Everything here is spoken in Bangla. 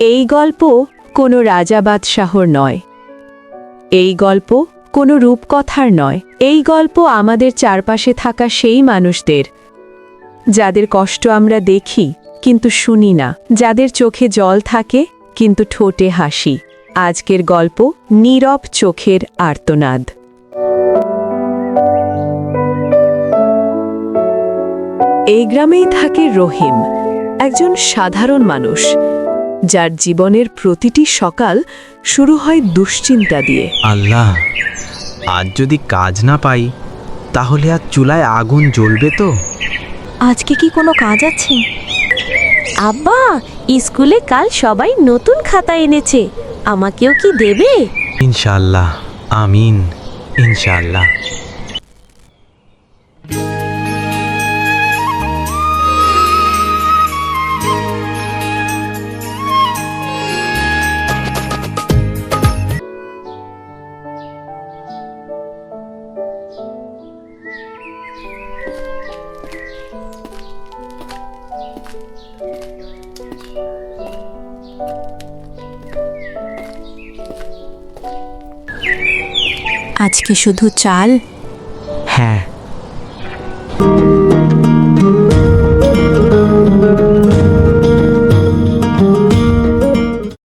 এই গল্প কোনো রাজা বাদশাহর নয়। এই গল্প কোনো রূপকথার নয়। এই গল্প আমাদের চারপাশে থাকা সেই মানুষদের, যাদের কষ্ট আমরা দেখি কিন্তু শুনি না, যাদের চোখে জল থাকে কিন্তু ঠোঁটে হাসি। আজকের গল্প নীরব চোখের আর্তনাদ। এই গ্রামেই থাকে রহিম, একজন সাধারণ মানুষ। যার জীবনের প্রতিটি সকাল শুরু হয় দুশ্চিন্তা দিয়ে। আল্লাহ আজ যদি কাজ না পাই তাহলে আর চুলায় আগুন জ্বলবে তো? আজকে কি কোনো কাজ আছে? আব্বা স্কুলে কাল সবাই নতুন খাতা এনেছে। আমাকেও কি দেবে? ইনশাল্লাহ আমিন ইনশাল্লাহ আজকে শুধু চাল? হ্যাঁ।